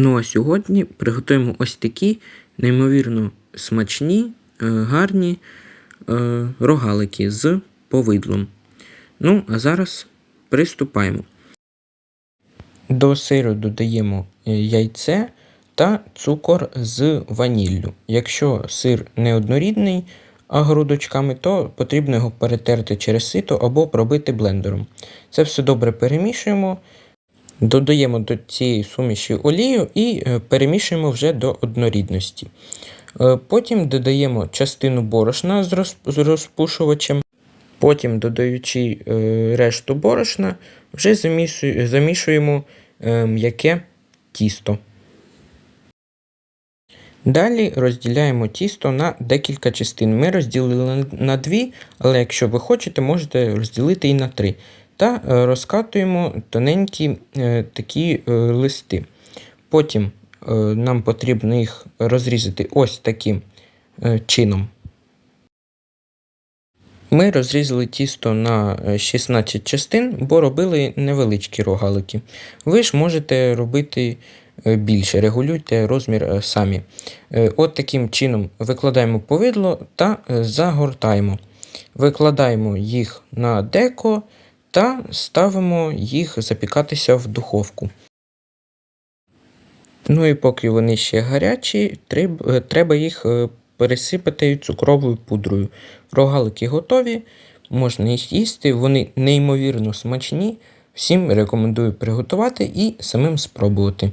Ну а сьогодні приготуємо ось такі неймовірно смачні, е, гарні е, рогалики з повидлом. Ну, а зараз приступаємо. До сиру додаємо е, яйце та цукор з ваніллю. Якщо сир неоднорідний, а грудочками, то потрібно його перетерти через сито або пробити блендером. Це все добре перемішуємо. Додаємо до цієї суміші олію і е, перемішуємо вже до однорідності. Е, Потім додаємо частину борошна з роз- з розпушувачем. Потім, додаючи е, решту борошна, вже замішуємо м'яке тісто. Далі розділяємо тісто на декілька частин. Ми розділили на дві, але якщо ви хочете, можете розділити і на три. Та е, розкатуємо тоненькі е, такі е, листи. Потім нам потрібно їх розрізати ось таким чином. Ми розрізали тісто на е, 16 частин, бо робили невеличкі рогалики. Ви ж можете робити більше, регулюйте розмір самі. От таким чином викладаємо повидло та загортаємо. Викладаємо їх на деко та ставимо їх запікатися в духовку. Ну і поки вони ще гарячі, е, треба їх е, пересипати цукровою пудрою. Рогалики готові, можна їх їсти, вони неймовірно смачні. Всім рекомендую приготувати і самим спробувати.